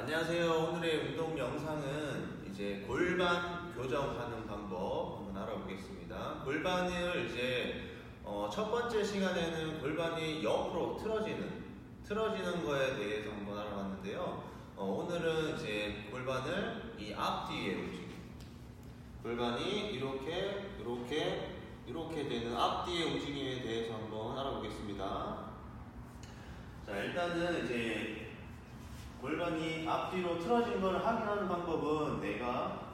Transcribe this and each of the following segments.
안녕하세요. 오늘의 운동 영상은 이제 골반 교정하는 방법 한번 알아보겠습니다. 골반을 이제 어, 첫 번째 시간에는 골반이 옆으로 틀어지는 틀어지는 거에 대해서 한번 알아봤는데요. 어, 오늘은 이제 골반을 이 앞뒤에 움직임. 골반이 이렇게 이렇게 이렇게 되는 앞뒤의 움직임에 대해서 한번 알아보겠습니다. 자 일단은 이제 앞뒤로 틀어진 걸 확인하는 방법은 내가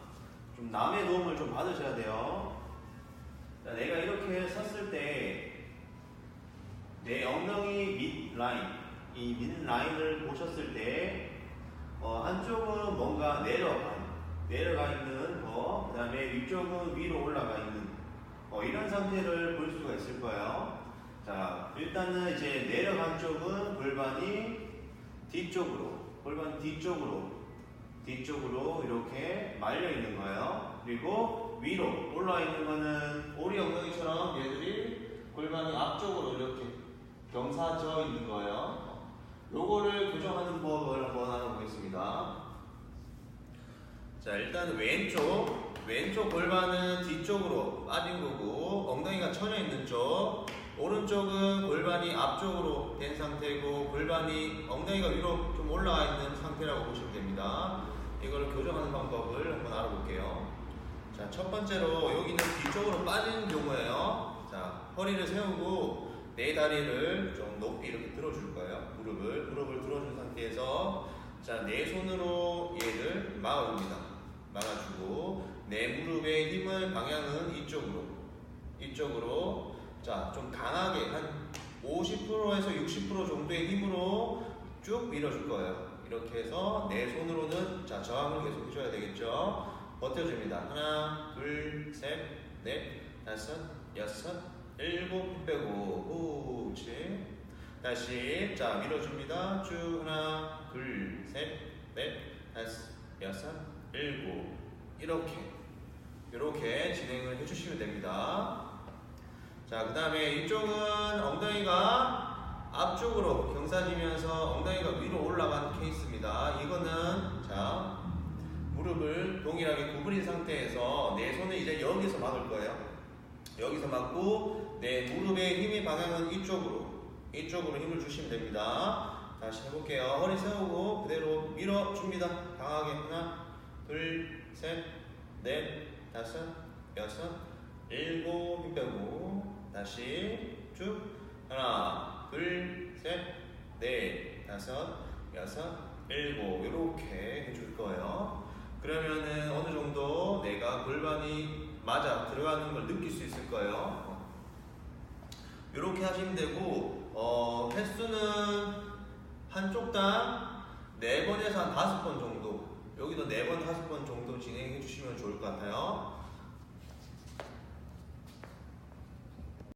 좀 남의 도움을 좀 받으셔야 돼요. 자, 내가 이렇게 섰을 때 내 엉덩이 밑 라인, 이 밑 라인을 보셨을 때 어, 한쪽은 뭔가 내려가 내려가 있는 거, 그 다음에 위쪽은 위로 올라가 있는 어, 이런 상태를 볼 수가 있을 거예요. 자, 일단은 이제 내려간 쪽은 골반이 뒤쪽으로, 골반 뒤쪽으로, 뒤쪽으로 이렇게 말려 있는 거예요. 그리고 위로 올라와 있는 거는 오리 엉덩이처럼 얘들이 골반이 앞쪽으로 이렇게 경사져 있는 거예요. 요거를 교정하는 법을 한번 알아보겠습니다. 자, 일단 왼쪽, 왼쪽 골반은 뒤쪽으로 빠진 거고, 엉덩이가 처져 있는 쪽, 오른쪽은 골반이 앞쪽으로 된 상태고, 골반이 엉덩이가 위로 좀 올라와 있는 상태라고 보시면 됩니다. 이걸 교정하는 방법을 한번 알아볼게요. 자, 첫 번째로 여기는 뒤쪽으로 빠진 경우예요. 자, 허리를 세우고 내 다리를 좀 높이 이렇게 들어줄 거예요. 무릎을, 무릎을 들어준 상태에서 자, 내 손으로 얘를 막아줍니다. 막아주고 내 무릎의 힘을 방향은 이쪽으로 이쪽으로 자 좀 강하게 한 50%에서 60% 정도의 힘으로 쭉 밀어줄 거예요. 이렇게 해서 내 손으로는 자 저항을 계속 해줘야 되겠죠? 버텨줍니다. 하나 둘 셋 넷 다섯 여섯 일곱 힘 빼고 그렇지 다시 자 밀어줍니다. 쭉 하나 둘 셋 넷 다섯 여섯 일곱. 이렇게. 이렇게 진행을 해주시면 됩니다. 자, 그 다음에 이쪽은 엉덩이가 앞쪽으로 경사지면서 엉덩이가 위로 올라간 케이스입니다. 이거는 자 무릎을 동일하게 구부린 상태에서 내 손을 이제 여기서 막을 거예요. 여기서 막고 내 무릎의 힘의 방향은 이쪽으로 이쪽으로 힘을 주시면 됩니다. 다시 해볼게요. 허리 세우고 그대로 밀어줍니다. 강하게 하나 둘, 셋, 넷, 다섯, 여섯, 일곱 힘 빼고 다시 쭉 하나, 둘, 셋, 넷, 다섯, 여섯, 일곱 이렇게 해줄 거예요. 그러면은 어느 정도 내가 골반이 맞아 들어가는 걸 느낄 수 있을 거예요. 이렇게 하시면 되고 어, 횟수는 한쪽당 네 번에서 한 다섯 번 정도 여기도 네 번, 다섯 번